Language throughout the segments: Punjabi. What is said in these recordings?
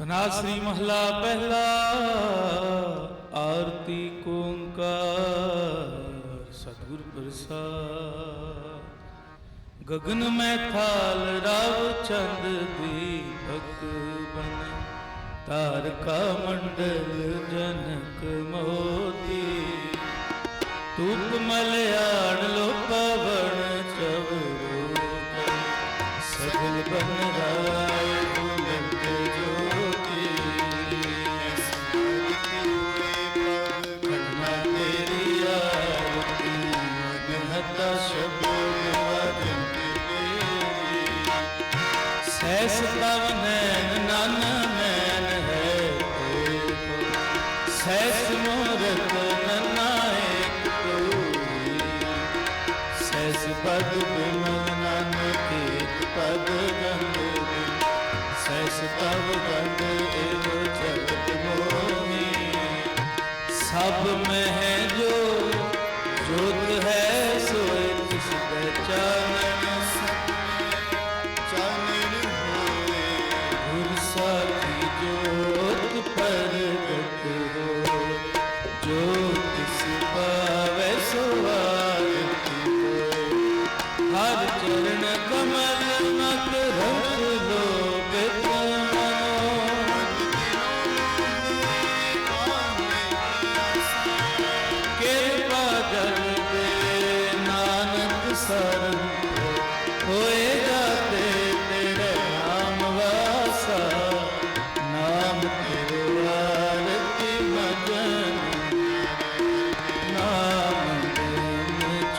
ਤਨਾ ਮਹਲਾ ਪਹਿਲਾ, ਆਰਤੀ ਕੋੰਕਾਰ ਸਤਿਗੁਰ ਪ੍ਰਸਾਦ। ਗਗਨ ਮੈਂ ਥਾਲ ਰਾਵ ਚੰਦ ਬਣ ਬਨ ਤਾਰਕਾ ਮੰਡਲ ਜਨਕ ਮੋਤੀ ਤੂਪ ਮਲਿਆਣ ਲੋਪਾ ਪਦ ਗੰਦ ਸੈਸ ਤਵ ਗੰਦ ਏਵ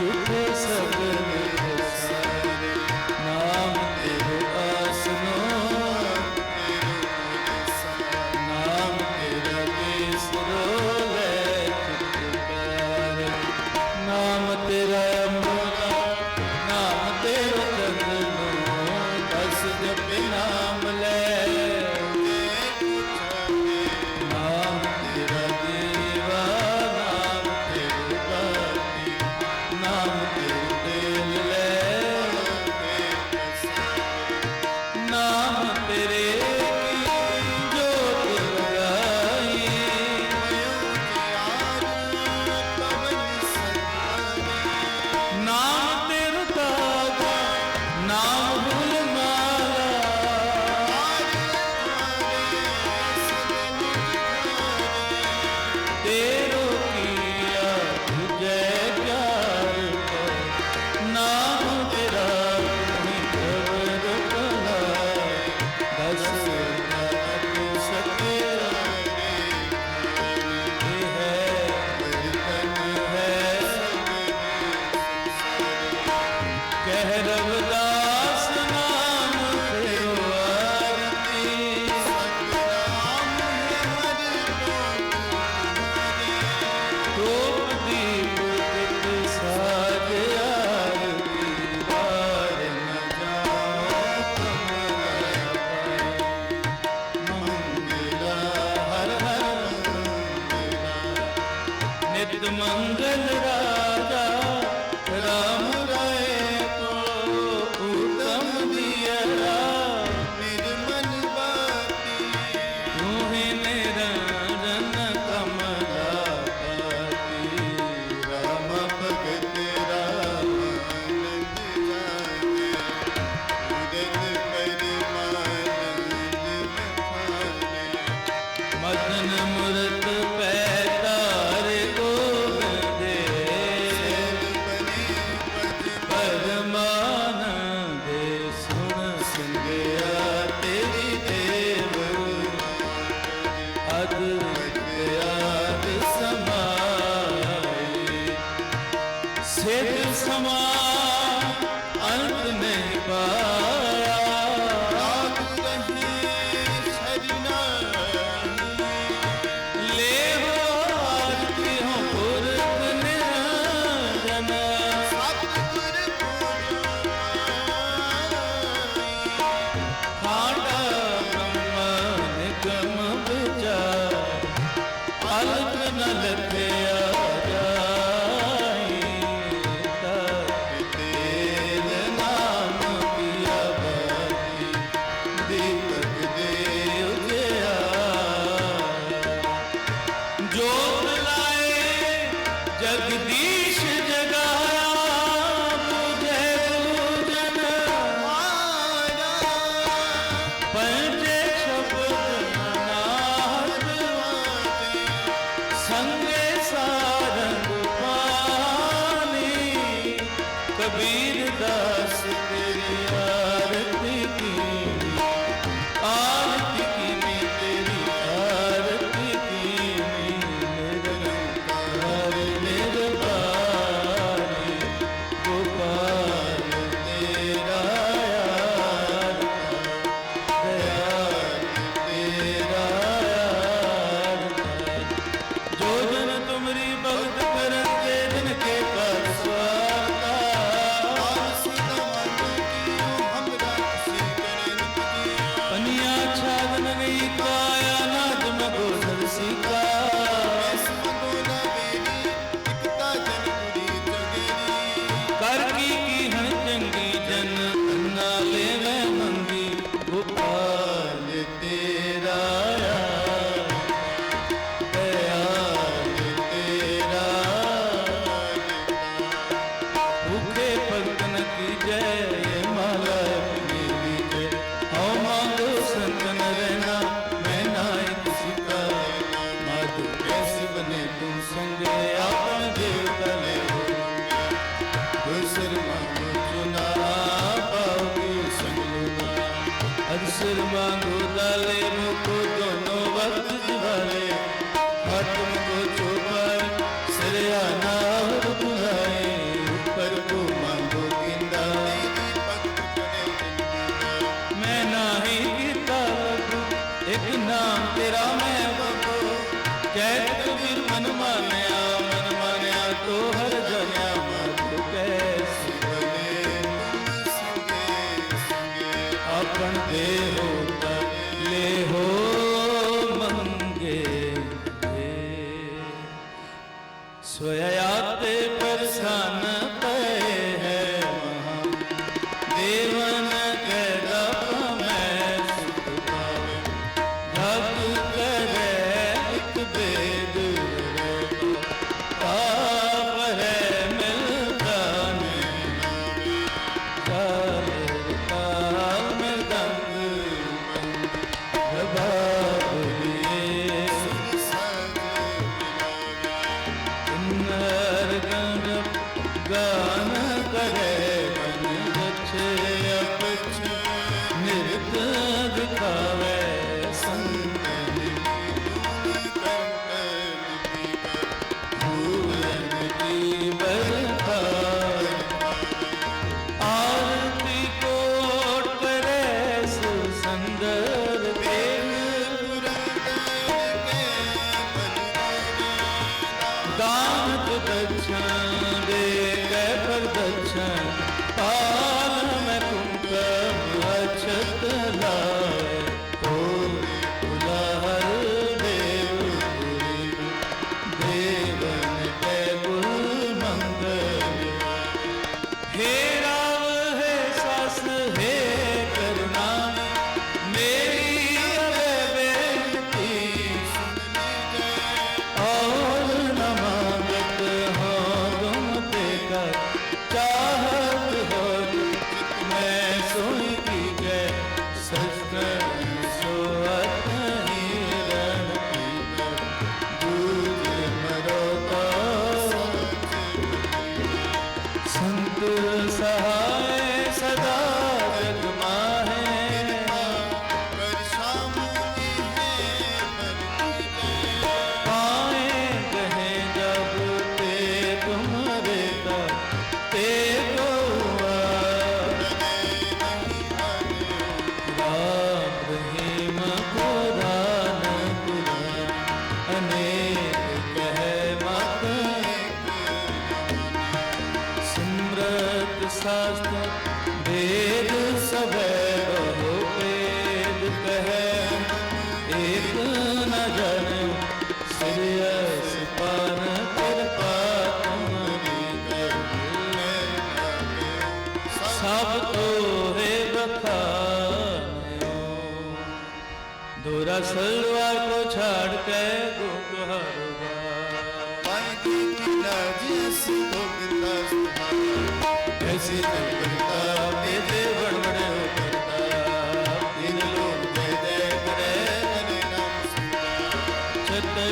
चुप सब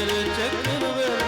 चक्र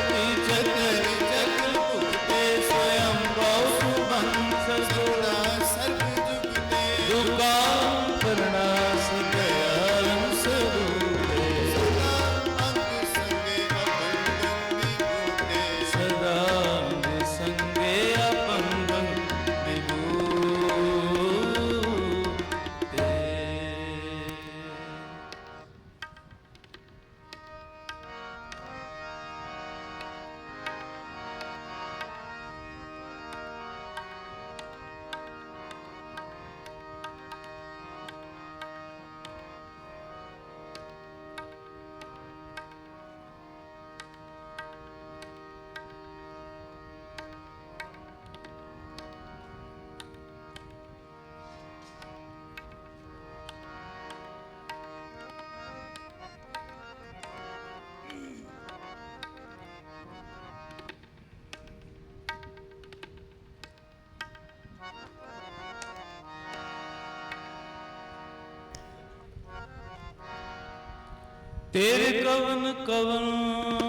ਤੇਰੇ ਕਵਨ ਕਵਨ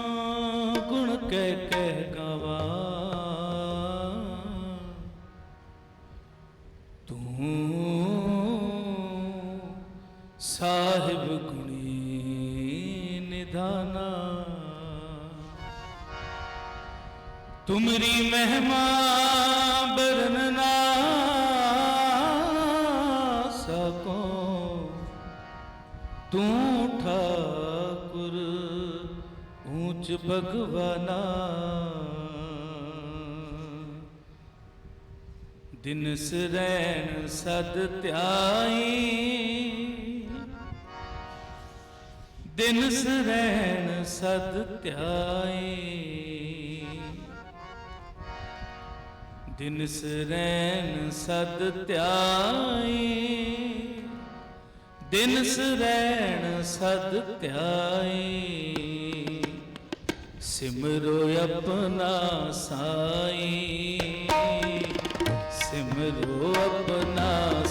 ਭਗਵਾਨਾ। ਦਿਨ ਸਰੈਣ ਸਦ ਧਿਆਈ। ਦਿਨ ਸਰੈਣ ਸਦ ਧਿਆਈ। ਦਿਨ ਸਰੈਣ ਸਦ ਧਿਆਈ। ਦਿਨ ਸਰੈਣ ਸਦ ਧਿਆਈ। ਸਿਮਰੋ ਆਪਣਾ ਸਾਈ। ਸਿਮਰੋ ਆਪਣਾ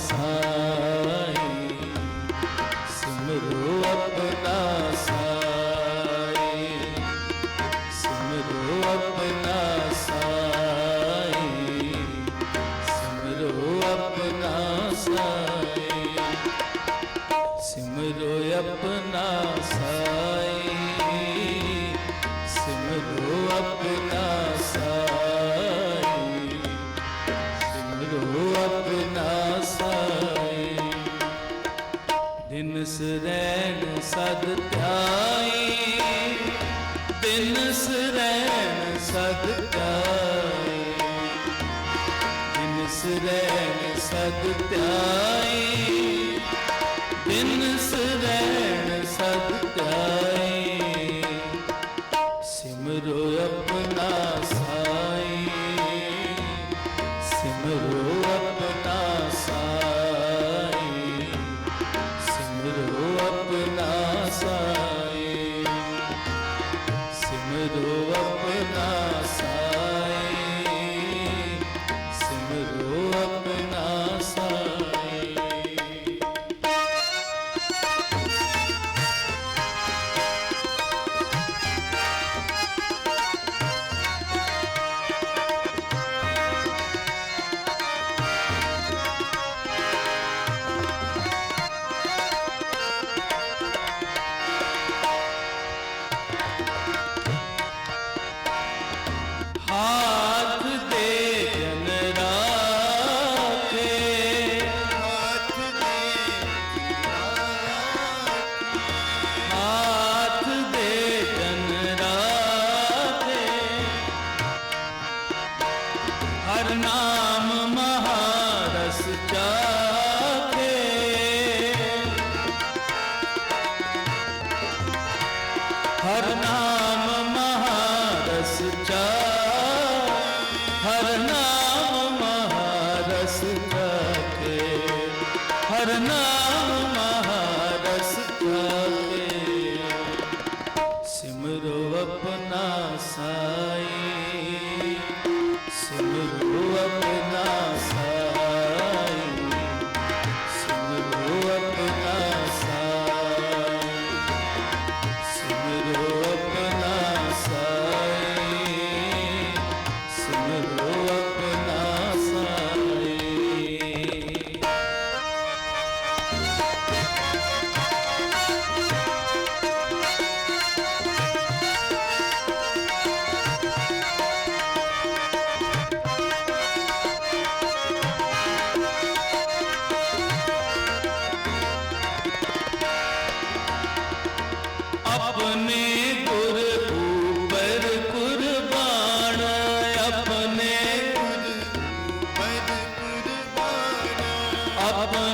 Baba.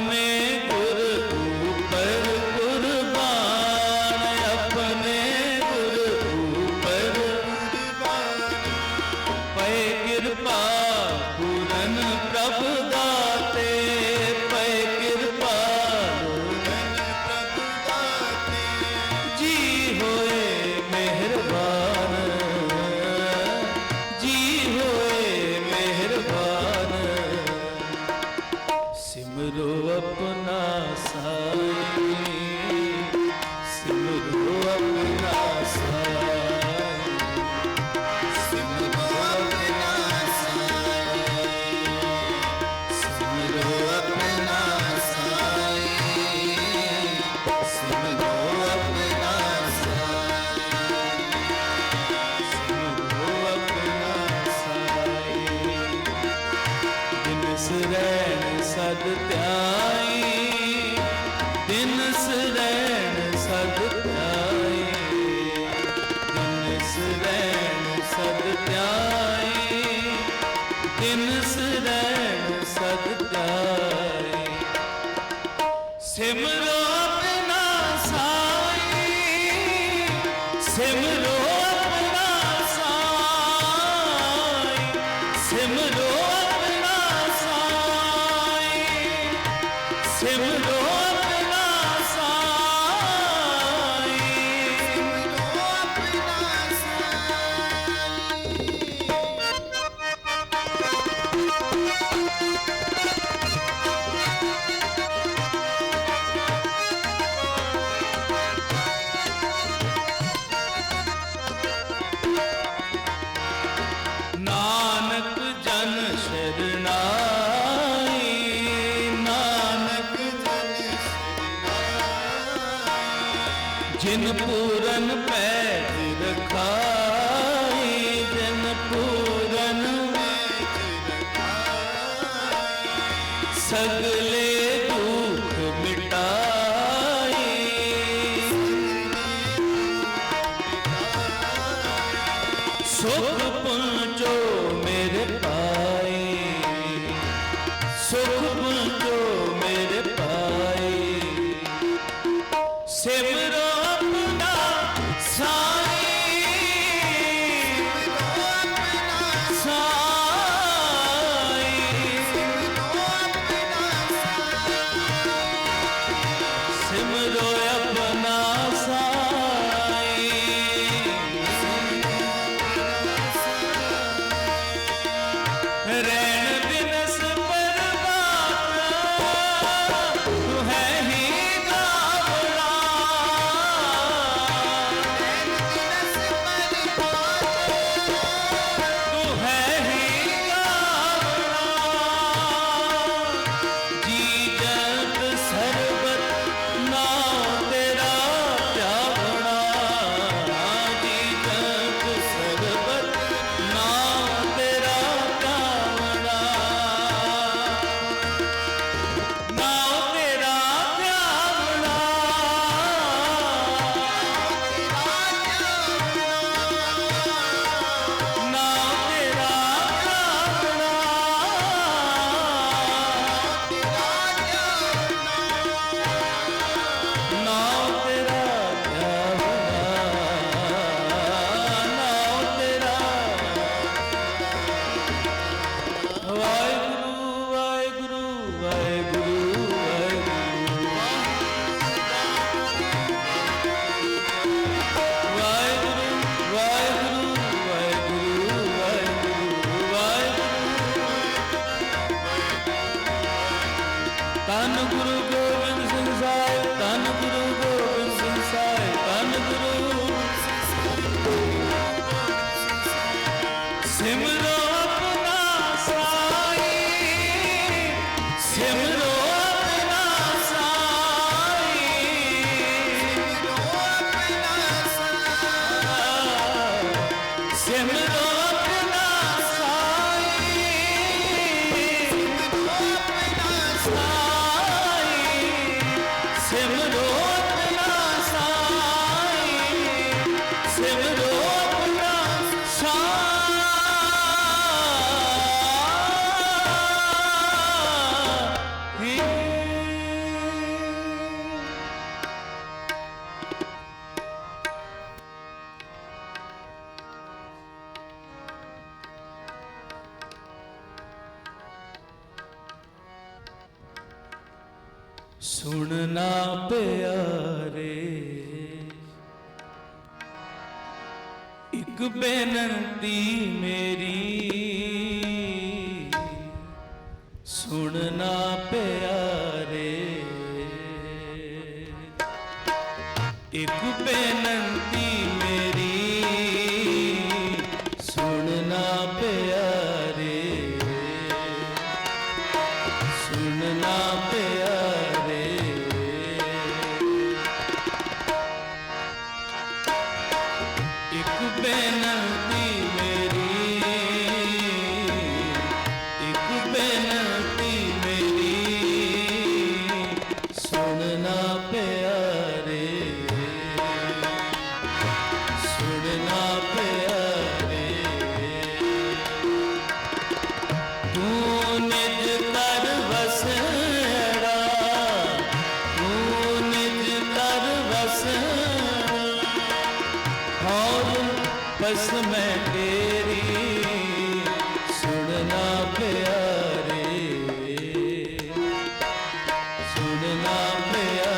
ਤਿਸ ਸਦ ਧਿਆਨ I'm a though and Amém.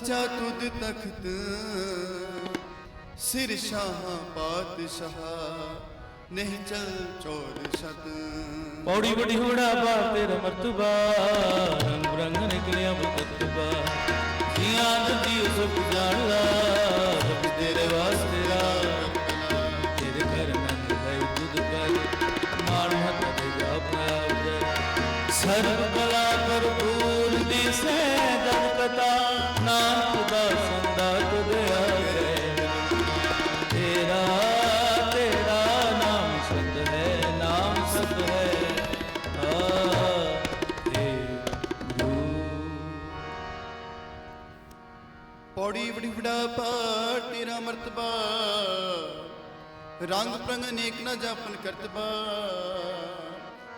ਸੱਚਾ ਤੁਧ ਤਖਤ, ਸਿਰ ਸ਼ਾਹ ਪਾਤਸ਼ਾਹ, ਨਹੀਂ ਚਲ ਚੋਰ ਸਤ। ਪੌੜੀ ਵੱਡੀ ਹੋੜਾ ਬਾ, ਤੇਰਾ ਮਰਤਬਾ, ਰੰਗ ਰੰਗ ਨਿਕਲਿਆ ਮੁਕਤਬਾ ਜੀਆਂ ਦੀ ਉਸ ਜਾਣਦਾ ਤੇਰੇ ਵਾਸਤੇ ਪੌੜੀ ਬੜੀ ਵਡਾ ਪਾਠ ਤੇਰਾ ਮਰਤਬਾ। ਰੰਗ ਪ੍ਰੰਗ ਨੇਕ ਨਾ ਜਾਪਨ ਕਰਤਬਾ।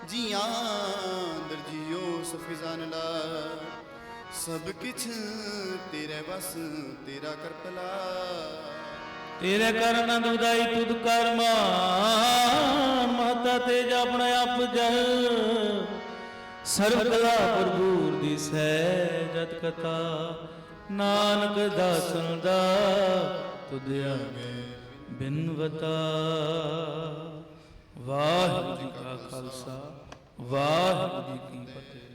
ਜੀਆਂ ਅੰਦਰ ਜਿਉ ਸਫਿਜ਼ਾਨ ਲਾ। ਸਭ ਕਿਛ ਤੇਰੇ ਵਸ, ਤੇਰਾ ਕਰਪਲਾ ਤੇਰੇ ਕਰਨ ਦੁਦਾਈ ਤੁਧ ਕਰਮ ਮਾਤਾ ਤੇ ਆਪਣੇ ਆਪ ਜਹ ਸਰਬ ਕਲਾ ਪ੍ਰਭੂਰ ਦੀ ਸਹਿ ਜਤ ਕਥਾ। ਨਾਨਕ ਦਾਸਨ ਦਾ ਤੁਧ ਆਗੇ ਬਿਨਵਤਾ ਵਾਹਿਗੁਰੂ ਜੀ ਕਾ ਖਾਲਸਾ ਵਾਹਿਗੁਰੂ ਜੀ ਕੀ ਫਤਿਹ।